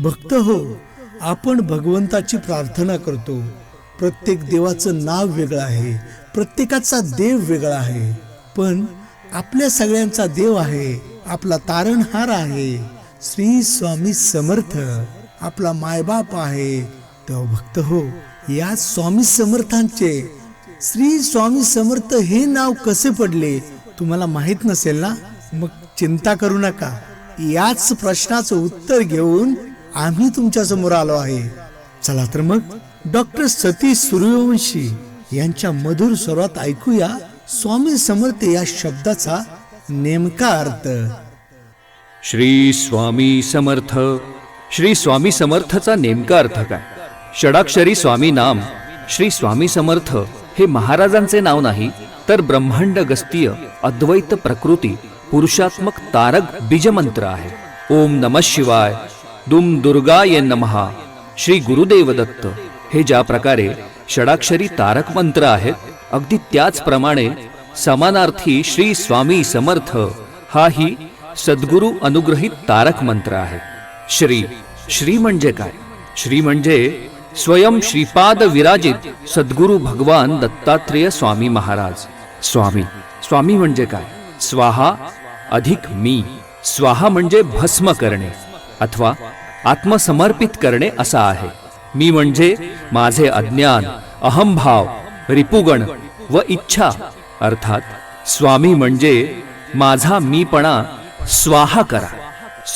भक्त हो आपण भगवंताची प्रार्थना करतो. प्रत्येक देवाचं नाव वेगळं आहे प्रत्येकाचा देव वेगळा आहे. पण आपल्या सगळ्यांचा देव आहे आपला तारणहार आहे. श्री स्वामी समर्थ आपला मायबाप आहे. तेव्हा भक्त हो या स्वामी समर्थांचे श्री स्वामी समर्थ हे नाव कसे पडले तुम्हाला माहीत नसेल ना? मग चिंता करू नका. याच प्रश्नाचं उत्तर घेऊन आम्ही तुमच्यासमोर आलो आहे. चला तर मग डॉक्टर सतीश सूर्यवंशी यांच्या मधुर स्वरात ऐकूया स्वामी समर्थ या शब्दाचा नेमका अर्थ. श्री स्वामी समर्थ. श्री स्वामी समर्थचा नेमका अर्थ काय? षडाक्षरी स्वामी नाम श्री स्वामी समर्थ हे महाराजांचे नाव नाही तर ब्रह्मांड गस्तीय अद्वैत प्रकृती पुरुषात्मक तारक बीजमंत्र आहे. ओम नम शिवाय. दुम दुर्गाय नमहा श्री गुरुदेव दत्त हे ज्या प्रकारे षडाक्षरी तारक मंत्र आहेत अगदी त्याचप्रमाणे समानार्थी श्री स्वामी समर्थ हाही सद्गुरु अनुग्रहित तारक मंत्र आहे। श्री श्री म्हणजे काय? श्री म्हणजे स्वयं श्रीपाद विराजित सद्गुरु भगवान दत्तात्रेय स्वामी महाराज। स्वामी स्वामी म्हणजे काय? स्वाहा अधिक मी। स्वाहा म्हणजे भस्म करणे। अथवा आत्मसमर्पित करणे असा आहे. मी म्हणजे माझे अज्ञान अहंभाव रिपुगण व इच्छा अर्थात स्वामी म्हणजे माझा मीपणा स्वाहा करा.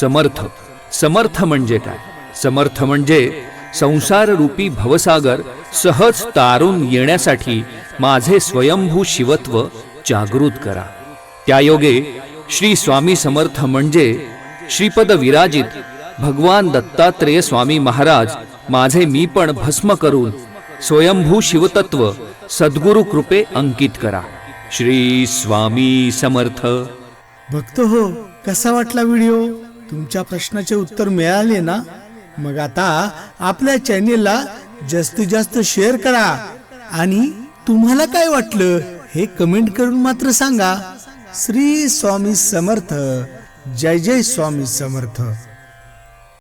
समर्थ. समर्थ म्हणजे काय? समर्थ म्हणजे संसार रूपी भवसागर सहज तारून येण्यासाठी माझे स्वयंभू शिवत्व जागृत करा. त्यायोगे श्री स्वामी समर्थ म्हणजे श्रीपद विराजित भगवान दत्तात्रेय स्वामी महाराज माझे मी पण भस्म करून स्वयंभू शिवतत्व सद्गुरु कृपे अंकित करा. श्री स्वामी समर्थ. भक्त हो कसा वाटला व्हिडिओ? तुमच्या प्रश्नाचे उत्तर मिळाले ना? मग आता आपल्या चॅनेलला जास्तीत जास्त शेअर करा. आणि तुम्हाला काय वाटलं हे कमेंट करून मात्र सांगा. श्री स्वामी समर्थ. जय जय स्वामी समर्थ.